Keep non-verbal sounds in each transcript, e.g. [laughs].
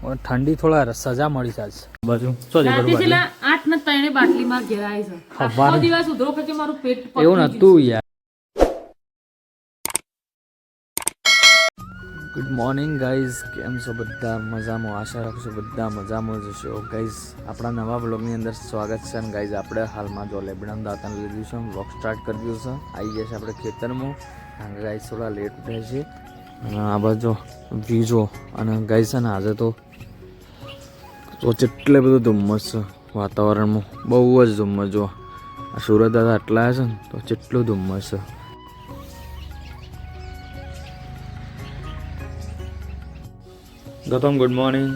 ઠંડી થોડા સજા મળી છે. બાજુ. શું છે રાતે બધું છેલ્લા આઠ ને ત્રણે બાટલીમાં ઘેરાય છે. આખો દિવસ ઉધરો કે મારું પેટ એવું નતું યાર. ગુડ મોર્નિંગ ગાઈઝ કેમ છો બધા? મજામાં? આશા રાખું છું બધા મજામાં જ હશો. ગાઈઝ આપણા નવા બ્લોગની અંદર સ્વાગત છે અને ગાઈઝ આપણે હાલમાં જો લેબડામ દાંતાને લીધું છે બ્લોગ સ્ટાર્ટ કરી દીધું છે. આવી ગયા છે આપણે ખેતરમાં. અને ગાઈઝ થોડા લેટ ઉઠે છે. અને આ બાજુ વ્યૂ જો અને ગાઈઝ છે ને આજે તો તો જેટલે બધું ધુમ્મસ છે વાતાવરણમાં. બહુ જ ધુમ્મસ જો આ સુરત દાદા આટલા છે ને તો જેટલું ધુમ્મસ છે. ગૌતમ ગુડ મોર્નિંગ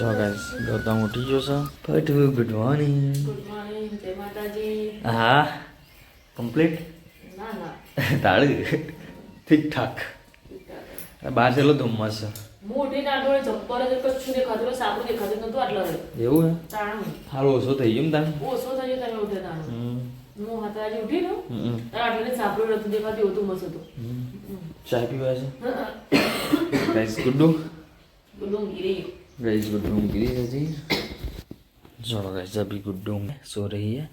જો ગાઈસ ગૌતમ ઉઠી ગયો છે. પટુ ગુડ મોર્નિંગ હા કમ્પ્લીટ [laughs] તાળી? ઠીક ઠાક બહાર છેલ્લો ધુમ્મસ છે. મોઢેના ઓછો થઈ ગયો તાણ? મસ્ત ચા પીવા છે? ગાઈસ ગુડ્ડુ ગુડ્ડુ ગીરી ગાઈસ ગુડ્ડુ ગીરી હતી ચલો ગાઈસ અભી ગુડ્ડુ સો રહી હે.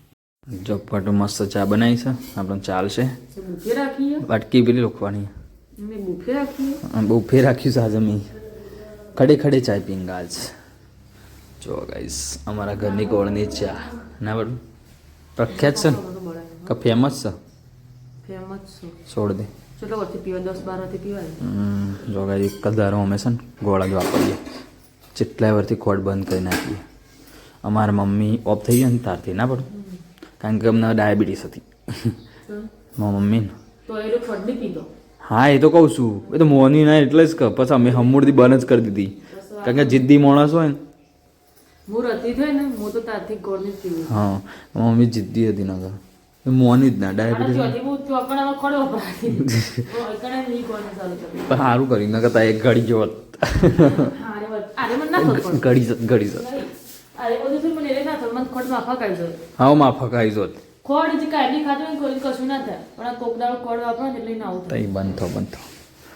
જોબ મસ્ત ચા બનાવી છે. આપણે ચાલશે વાટકી પેલી લખવાની બુફે રાખ્યું છે આજે મેં. ખડે ખડે ચાય પીંગ આજ જો ગાઈસ અમારા ઘરની ગોળની ચા. ના બરાબર? પ્રખ્યાત છે ને? કે ફેમસ છે? ફેમસ છું. છોડ દે. કેટલા વર્ષથી દસ પીવાય? હમ, જો ગાઈ કદારો અમે છે ને ગોળા જ વાપરીએ. જેટલાય વર્ષથી ખોટ બંધ કરી નાખીએ. અમારા મમ્મી ઓફ થઈ ગયા ને તારથી ના પડું કારણ કે અમને ડાયાબિટીસ હતી. [laughs] મારા મમ્મી ને તો એ ફળ નહીં પીતો હા એ તો કહું છું. એ તો મોની ના એટલે જ કહ. પછી અમે હમૂળથી બંધ જ કરી દીધી. કારણ કે જિદ્દી માણસ હોય ને. હું જ મમ્મી જિદ્દી હતી ના મોની જ ના ડાયાબિટીસ પણ સારું કર્યું ના કરતા એક ઘડી પણ. ઘડી ઘડી જત. હા માફક આવી જોત ખોડ જે કાયમી ખાતું હોય કોઈ કશું ના થાય. પણ આ કોકડાળ ખોડ વાપરો એટલે ના આવું તઈ બનતો થો બંધ થો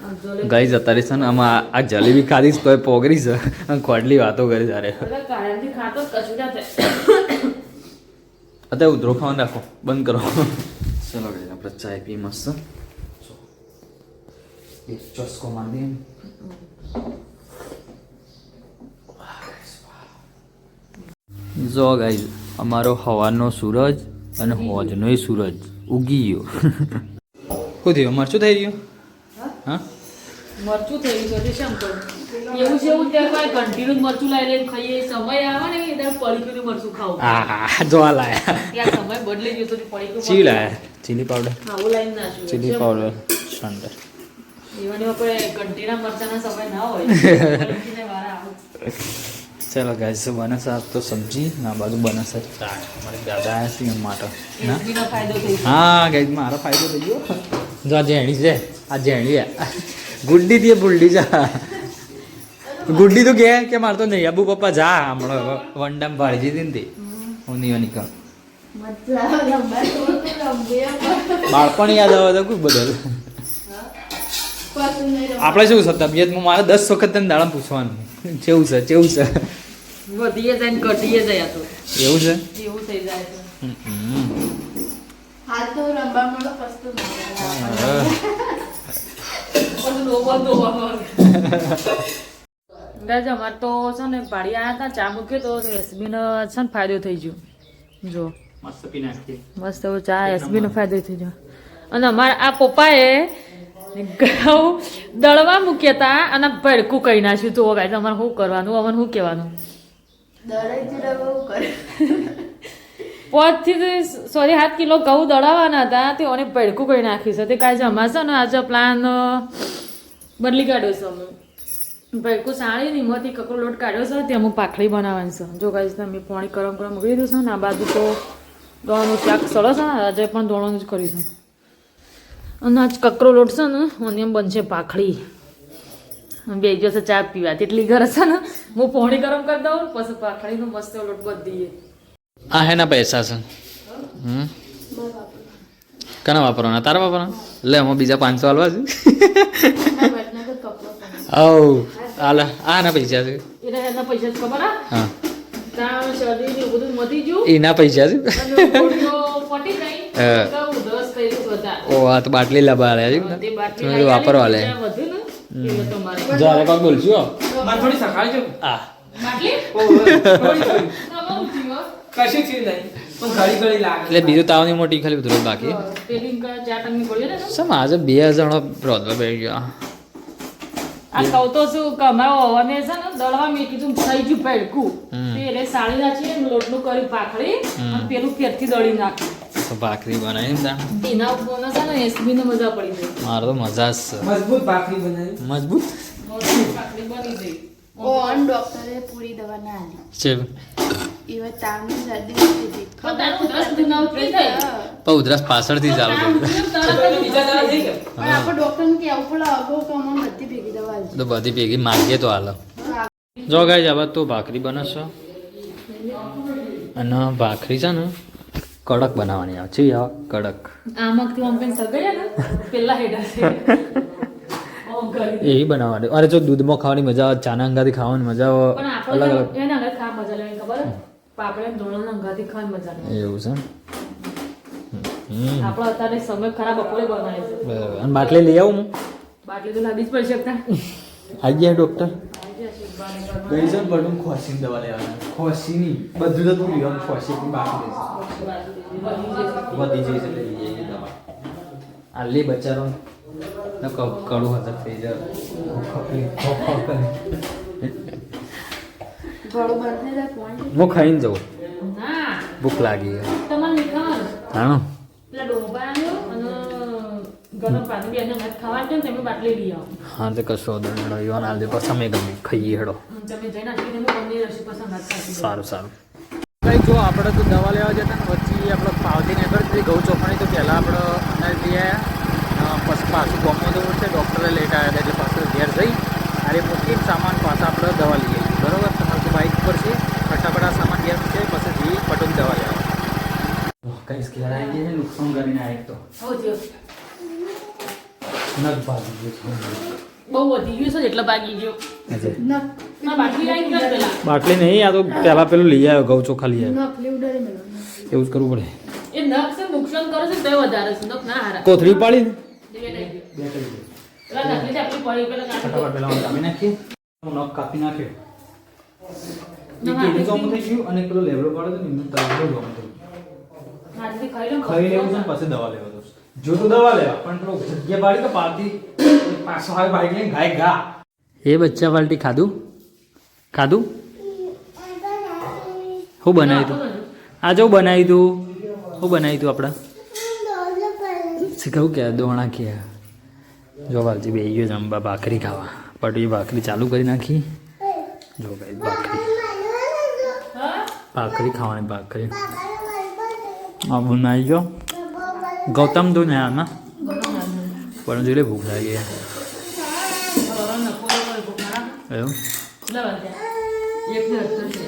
આમ ગઈ જતા રહીશ ને આમાં આ જલેબી ખાધીશ તો પોગરી છે. અને ખોડલી વાતો કરી તારે કારણથી ખાતો કશું ના થાય. અત્યારે ઉધરો ખાવાનું રાખો. બંધ કરો. ચલો ગઈ આપણે ચાય પી મસ્ત. એક ચસ્કો માંડી જો ગાઈ અમારો હવાનો સૂરજ અને હોજનો સૂરજ. ઉગી ગયો શું થયું મરચું થઈ રહ્યું? હા? મરચું થઈ ગયું છે કરું એવું છે એવું ત્યાં કોઈ કન્ટિન્યુ મરચું લાવી લઈને ખાઈએ. સમય આવે ને એ ત્યારે પડી મરચું ખાવું. હા જોવા લાયા. ત્યાં સમય બદલી ગયો તો પડીકું ચી લાયા? Chili powder? આવું લાઈન નાખ્યું ચીલી પાવડર સંડર એવાની આપણે કંટીના મરચાના સમય ના હોય. [laughs] ચાલો ગાઈસ બને સાહેબ તો સબ્જી ના બાજુ બને સાહેબ ચાટ મારે દાદા આવ્યા છે એમ માટે ગયો. હા ગાય મારો ફાયદો થઈ ગયો. જો આ જેણી છે આ છે. ગુડ્ડી થી ભૂલડી જા. ગુડ્ડી તો કે કે મારે તો નહીં? આબુ પપ્પા જા હમણાં વનડામ ભાળી દીધી ને તે. હું નહીં નીકળ બાળપણ યાદ આવે તો કોઈ બદલ. આપણે શું છે તબિયતમાં મારે દસ વખત તને દાડા પૂછવાનું. કેવું છે કેવું છે. વધીએ જાય ને ઘટીએ જાય તો એવું છે? એવું થઈ જાય છે હાલ તો મળો અમારે તો છે ને પાડી આવ્યા હતા ચા મૂક્યો તો એસબીનો છે ને ફાયદો થઈ ગયો. જો. મસ્ત પી મસ્ત ચા એસબીનો ફાયદો થઈ ગયો. અને અમારા આ પપ્પાએ ઘઉં દળવા મૂક્યા હતા અને ભડકું કહી નાખ્યું તો ગાય અમારે શું કરવાનું? અમારે શું કહેવાનું? કરે. સોરી સાત કિલો ઘઉં દળાવવાના હતા, તે ઓને ભડકું કરી નાખ્યું છે. તે કાંઈ જમાશે ને આજે પ્લાન બદલી કાઢ્યો છે અમે. ભડકું સાળી ને એમાંથી કકરો લોટ કાઢ્યો છે, તે અમુક પાખડી બનાવવાની છે. જો કાંઈ તમે પાણી ગરમ ગરમ મૂકી દીધું છે ને, આ બાજુ તો દોણનું શાક સરસ છે, આજે પણ દોણનું જ કરીશું અને આજ કકરો લોટ છે ને અને એમ બનશે પાખડી. બે દિવસે ચા પીવા. તેટલી ઘર છે ને હું પોણી ગરમ કરી દઉં પછી પાખડીનો મસ્ત લોટ બધી દઈએ. આ હેના પૈસા છે. હમ? કના વાપરવાના? તારા વાપરવાના? લે હું બીજા પાંચસો હાલવા છું. ઓ આલે આ ના પૈસા છે. એના પૈસા ખબર હા. એના પૈસા છે. ઓ આ તો બાટલી તમે લઈ વાપરવા લે જો આલે કોક બોલજો મને થોડી આ થોડી ના, બહુ થયું કશી કશું નહીં પણ ઘડી ઘડી લાગે એટલે બીજું તાવની મોટી ખાલી બધું બાકી પેલી ક- ચાર ટંગની ગોળીઓ ને સમ આજે બે જણો રોધવા બેસી ગયા આ કહું તો શું કે અમારા છે ને દળવા મેં કીધું થઈ ગયું પેડકું એટલે સાળી નાખી લોટનું કર્યું પાખડી અને પેલું ફેરથી દળી નાખ્યું ભાખરી બનાવી ને તેના ઉપર છે ને એસબી ને મજા પડી ગઈ. મારે તો મજા જ છે. મજબૂત ભાખરી બનાવી. મજબૂત? ભાખરી બની ગઈ. ઓન ડોક્ટરે પૂરી દવા ના આલી છે એવા તાવની શરદી નથી થઈ. પણ તારું ઉધરસ બધું થઈ. પણ ઉધરસ પાછળથી ચાલુ થઈ પણ આપણે ડોક્ટરને કહેવું પડે બધી ભેગી દવા તો બધી ભેગી માગીએ તો હાલ. જો ગાઈ હવે તો ભાખરી બનાવશો. અને ભાખરી છે ને કડક બનાવવાની આવે. છે આવે કડક. આમાંથી આમ કંઈ સગાયા ને પેલા હેડા છે. એવી બનાવવાની. અરે જો દૂધમાં ખાવાની મજા આવે ચાના અંગાથી ખાવાની મજા આવે અલગ અલગ. એના આગળ ખા મજા લેવાની ખબર પાપડે ને અંગાથી ખાવાની મજા આવે એવું છે આપણો અત્યારે સમય ખરાબ બપોરે બનાવે છે બરાબર. અને બાટલી લઈ આવું હું. બાટલી તો લાવી જ પડશે આવી ગયા ડૉક્ટર? ગઈ છે બડું ખોસીની દવા લેવાના. ખોસીની બધું તો તું લેવાનું ખોસી પણ બાકી વધી જઈશ એટલે લઈ જઈએ દવા. આલી બચારો ન ક- કડું હતા થઈ જાય. બંધ. હું ખાઈને ના. ભૂખ લાગી તમારે નહીં ખાવાનું હાણો પેલા ડોંબા આવ્યો અને ગરમ પાણી બી એને મત છે ને તમે બાટલી લઈ આવો. હા તે કશો વાંધો નહીં. હેડો યોન આલ દે પછી અમે ગમે ખાઈએ હેડો. તમે જઈને આપી તમે ગમે રસી પસંદ હાથ સારું સારું. કઈ જો આપણે તો દવા લેવા જતા ને પછી આપણે પાવતી નીકળી હતી ગૌ ચોખણી તો પહેલાં આપણે અંદર જઈ આવ્યા પછી પાછું ગમો તો છે ડૉક્ટરે લેટ આવ્યા હતા એટલે પાછું ઘેર જઈ અરે મૂકી સામાન પાછા આપણે દવા લઈ આવીએ બરાબર તમારે તો બાઇક પર છે ફટાફટ આ સામાન ઘેર છે પછી જઈ પટોક દવા લેવા કઈ ઘેર આવી ગઈ છે નુકસાન કરીને આવી તો હો થયો નગ ભાગી ગયું બહુ વધી ગયું છે એટલે ભાગી ગયો. છે નખ ના બાટલી નહીં આ તો પેલા પેલું લઈ આવ્યો ઘઉં ચોખા લઈ આવ્યો. એવું જ કરવું પડે. એ નખ છે નુકસાન કરે છે તો વધારે છે. નખ ના હારા. કોથળી પાડી નખ. કાપી નાખ્યો અને પેલો લેવડો પાડ્યો એમને ખાઈ લેવું છે પછી દવા લેવા. જો તો દવા લેવા પણ પેલો જગ્યા પાડી તો પાલતી. પાછો આવે બાઈક લઈને ગાય ગા. એ બચ્ચા પાલટી ખાધું? ખાધું? શું બનાવ્યું તું? આ જો બનાવ્યું તું. શું બનાવ્યું તું આપણે? શીખવું કે દોણા કે જો વાલજી બે ગયો જમવા ભાખરી ખાવા. પટવી ભાખરી ચાલુ કરી નાખી. જો ભાઈ ભાખરી. ભાખરી ખાવાની ભાખરી. આ બનાવી ગયો. ગૌતમ તો ને ના પણ જોઈ લે ભૂખ લાગી. એવું.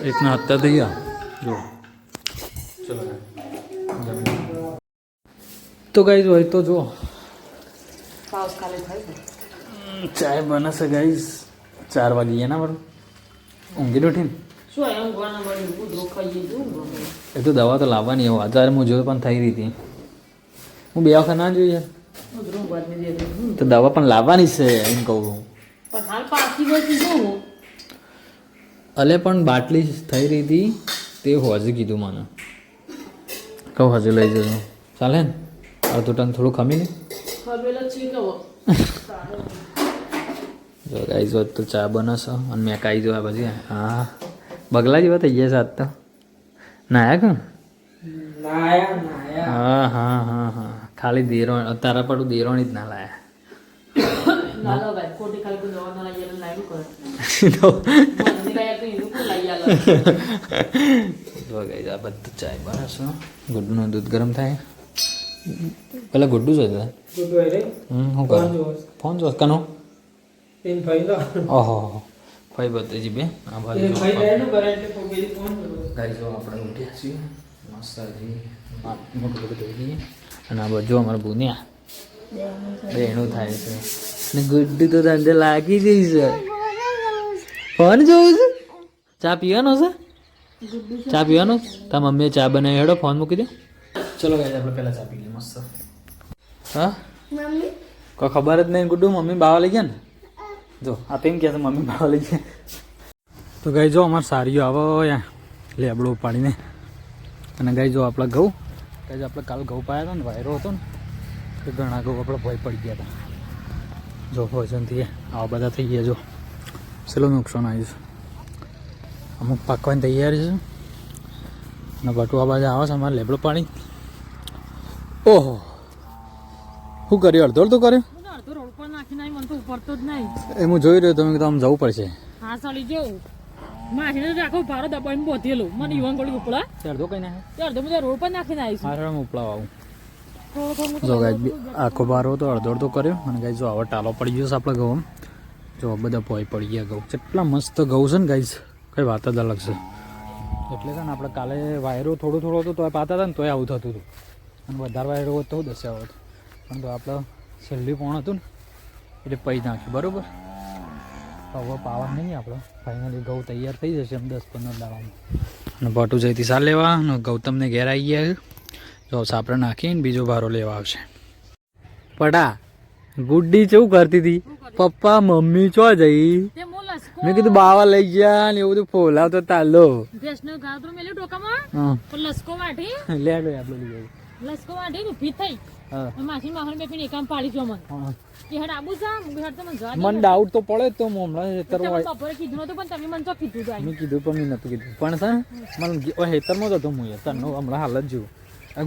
એકના હત્તા થઈ ગયા જો તો ગાઈઝ હોય તો જો. ચાય બનશે ગાઈઝ ચાર વાગી ગયા ના મારું ઊંઘી ઉઠીને. એ તો દવા તો લાવવાની એવું અત્યારે હું જોયું પણ થઈ રહી હતી હું બે વખત ના જોઈ યાર. તો દવા પણ લાવવાની છે એમ કહું હું. અલે પણ બાટલી થઈ રહી હતી તે હોજે કીધું મને. કહું હજુ લઈ જજો. ચાલે ને? અડધું ટન થોડું ખમી ને. જો ગાઈ જો તો ચા બનાવશો અને મેં કાઈ જો આ પછી. હા. બગલા જેવા થઈ ગયા છે આજ તો. નાયા કે નાયા નાયા. હા હા હા હા. ખાલી દેરોણ તારા પડું દેરોણી જ ના લાયા. જો બધું ચાય બરાબર ગુડ્ડુનું દૂધ ગરમ થાય? પેલા ગુડ્ડુ જોતા ફોન કરો ફોન જો કનો એમ ભાઈ લો ઓહો બે આ ભાઈ ગાડી જો આપણે ઉઠ્યા છીએ. મસ્ત મોટું બધું દઈએ અને આ બધું અમારે ભૂન્યા. એનું થાય છે. ને ગુડ્ડુ તો ધંધે લાગી જઈ છે. ફોન જોવું છે? ચા પીવાનો છે? ચા પીવાનો? તા મમ્મીએ ચા બનાવી હેડો ફોન મૂકી દે. ચલો ગાઈસ આપણે પહેલાં ચા પી લઈએ મસ્ત. હા? કોઈ ખબર જ નહીં ગુડ્ડુ મમ્મી બાવા લઈ ગયા ને? જો આ તેમ એમ કહે છે મમ્મી બાવા લઈ ગયા. તો ગાઈ જો અમારે સારીઓ આવો યા લેબડો ઉપાડીને. અને ગાઈ જો આપણા ઘઉં ગાઈ આપણે કાલ ઘઉં પાયા હતા ને વાયરો હતો ને તો ઘણા ઘઉં આપણે ભય પડી ગયા હતા. જો ભોજનથી આવા બધા થઈ ગયા જો. છેલ્લું નુકસાન આવ્યું અમુક પાકવાની તૈયારી છે. અને બટુઆ બાજુ આવે છે અમારે લેબડો પાણી. ઓહો. શું કર્યું? અડધો અડધો કર્યું? હું જોઈ રહ્યો તમે તો આમ જવું પડશે. હા સળી જેવું માસીને તો આખો ભારો દબાઈને બોધેલો. મને યુવાન ગોળી ઉપડા તે અડધો કઈ નાખે? તે બધા રોડ પર નાખીને આવીશું મારે હું આવું જો આખો બારો તો અડધો અડધો કર્યો. અને ગાય જો હવે ટાલો પડી ગયો છે આપણે ઘઉં જો બધા પોઈ પડી ગયા ઘઉં. કેટલા મસ્ત ઘઉં છે ને ગાઈસ કઈ વાત જ અલગ છે. એટલે છે ને આપણે કાલે વાયરો થોડો થોડો હતો તોય પાતા હતા ને તોય આવું થતું હતું. અને વધારે વાયરો હોત તો દસે આવત પણ તો આપણે છેલ્લી પોણ હતું ને એટલે પૈ નાખ્યું બરાબર? હવે પાવા નહીં આપણે. ફાઇનલી ઘઉં તૈયાર થઈ જશે એમ દસ પંદર દાડામાં. અને ભટુ જઈથી સાર લેવા અને ગૌતમને ઘેર આવી ગયા છે. જો સાપરા નાખીને બીજો ભારો લેવા આવશે. પડા ગુડ્ડી ચેવું કરતી હતી? પપ્પા મમ્મી ચો જઈ? તે મો લસકો મેં કીધું બાવા લઈ ગયા ને એવું બધું ફોલાવતો તાલો. લસકો વાટી [laughs] લે લો લઈ લસકો પાડી જો મને. કે હેડ આબુ સા મું હેડ તો મને જવા મને ડાઉટ તો પડે જ તો હું હમણાં હેતર હોય. બપોરે કીધું નતું પણ તમે મને તો કીધું જાય મેં કીધું પણ મેં નતું કીધું. પણ છે મને હમણાં હાલ જ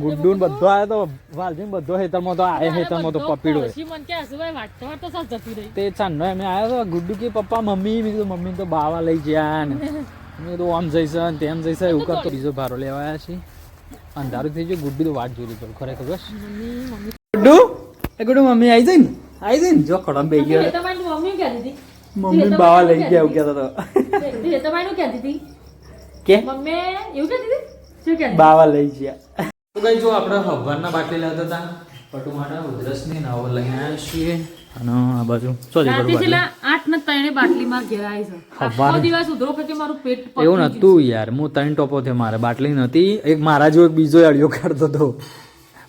ગુડ્ડુ ને બધો આવ્યો તો વાલજી બધો હેતરમાં તો આ હેતરમાં તો પપીડો મને કે હસુભાઈ વાટતો વાટતો સાસ જતી રહી. તે ચાંદનો એમ આવ્યો તો ગુડ્ડુ કે પપ્પા મમ્મી મેં કીધું મમ્મી તો બાવા લઈ ગયા ને. મેં કીધું આમ જઈશ તેમ જઈશ એવું કરતો બીજો ભારો લેવા આવ્યા છે. અંધારું થઈ ગયું ગુડ્ડુ તો વાટ જોઈ લીધો. ખરેખર બસ. ગુડ્ડુ? એ ગુડ્ડુ મમ્મી આવી જઈ ને આવી જઈ ને જો ખડમ બે ગયો. મમ્મી મમ્મી બાવા લઈ ગયા એવું કહેતો હતો. કહેતી કે? મમ્મી એવું કહેતી હતી બાવા લઈ ગયા. તો કઈ જો આપણે હવાના બાટલી લેતા હતા પટુ માટે ઉધરસની નાવો લઈને આવ્યા છીએ. અને આ બાજુ. સોરી આઠ ને ત્રણે બાટલીમાં ઘેરાય છે. આખો દિવસ ઉધરો કે મારું પેટ એવું. નતું યાર. હું ત્રણ ટોપો થયો મારે. બાટલી નહોતી એક મારા જેવો એક બીજો અડિયો કાઢતો હતો.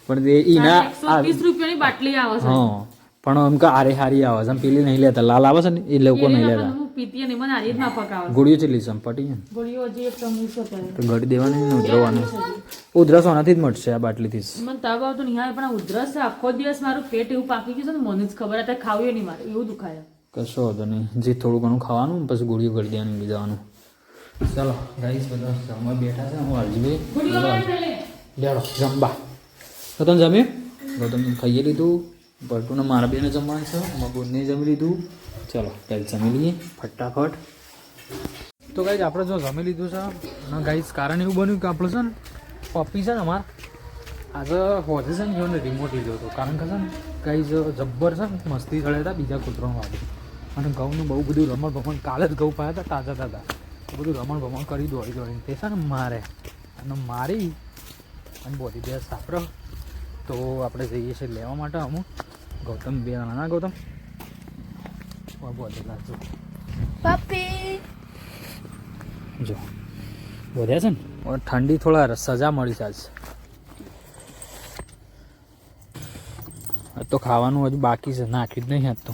પણ એ ઈના એકસો ત્રીસ રૂપિયાની બાટલી આવે છે. હા. પણ આમ કે આરે હારી આવે છે પેલી નહીં લેતા લાલ આવે છે ને એ લોકો નહીં લેતા. ગોળીઓ ચેલી છે પટી તો ગળી દેવાની ને ઉધરવાનું. ઉધરસ આનાથી જ મળશે આ બાટલીથી. જ મને તાવ આવતો નહીં આવે પણ ઉધરસ આખો દિવસ મારું પેટ એવું પાકી ગયું છે ને મને જ ખબર હતા ખાવું નહીં મારે એવું દુખાય. કશો વાંધો નહીં. જે થોડું ઘણું ખાવાનું પછી ગોળીઓ કરી દેવાની બી જવાનું ચાલો ગાઈસ બધા જમવા બેઠા છે હું પેલે. લેડો જમવા. તો તમે જમ્યું ગૌતમ ખાઈએ લીધું. ભરટુને મારા બેને જમવાનું છે બોનને જમી લીધું. ચલો ગાઈસ જમી લઈએ. ફટાફટ. તો ગાઈસ આપણે જો જમી લીધું છે, અને ગાઈઝ કારણ એવું બન્યું કે આપણે છે ને, પપ્પી છે ને અમાર, આજે હોજે છે ને જોને રિમોટ લીધો હતો. કારણ કે છે ને ગાઈસ જબ્બર છે ને, મસ્તી ચડ્યા હતા બીજા કૂતરાનું વાગે અને ઘઉંનું બહુ બધું રમણ ભમણ, કાલે જ ઘઉં પાયા હતા, તાજા તાજા. બધું રમણ ભમણ કરી દોડી દોડીને તે છે ને મારે. અને મારી, અને બોધી બે સાપરો તો આપણે જઈએ છીએ લેવા માટે અમુક. ગૌતમ બે ના ગૌતમ? પપ્પી! જો બોધ્યા છે ને? હવે ઠંડી થોડા સજા મળી છે આજ. તો ખાવાનું હજુ બાકી છે. નાખી જ નહીં આજ તો.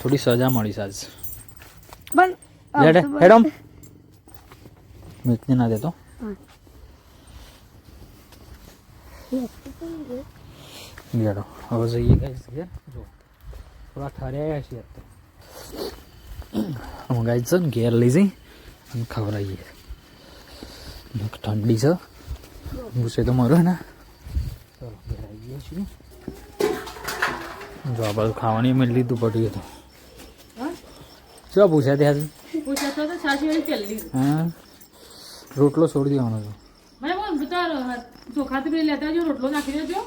થોડી સજા મળી છે આજ. પણ હેડ હેડમ. મીઠને ના દેતો. લેડો હવે જઈએ ગાઈસ ઘેર. જો થોડા ઠર્યા છીએ અત્યારે. હું ગાઈસ છે ને ઘેર લઈ જઈ અને ખવડાવીએ. ઠંડી છે. ગુસ્સે તો મરો ને. ચલો ઘેર આવીએ છીએ. જો આ બધું ખાવાની મેં લીધું પડ્યું હતું શું પૂછ્યા ત્યાં પૂછ્યા તો. હા? રોટલો છોડી દેવાનો છે. લેતા રોટલો નાખી દેજો.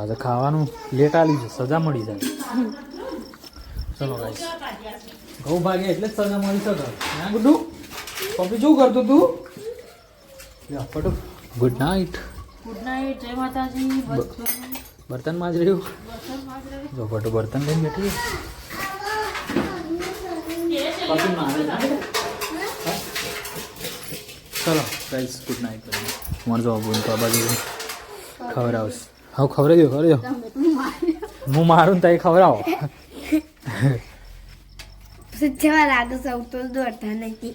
આજે ખાવાનું લેટ આલી છે સજા મળી જાય. ચલો ગાઈસ ઘઉં ભાગે એટલે જ સજા મળી શકે. ના ગુડ્ડુ પપ્પી શું કરતું તું? Patu good night good night જય માતાજી બર્તનમાં જ. રહ્યું? જો પટુ બર્તન લઈને બેઠી? ચલો. ગાઈસ ગુડ નાઇટ મળજો બોલ તો બાજુ ખબર આવશે હા ખબર દો ખબર દો હું મારું ને તઈ આવો જવા લાગે સૌ તો દોડતા નથી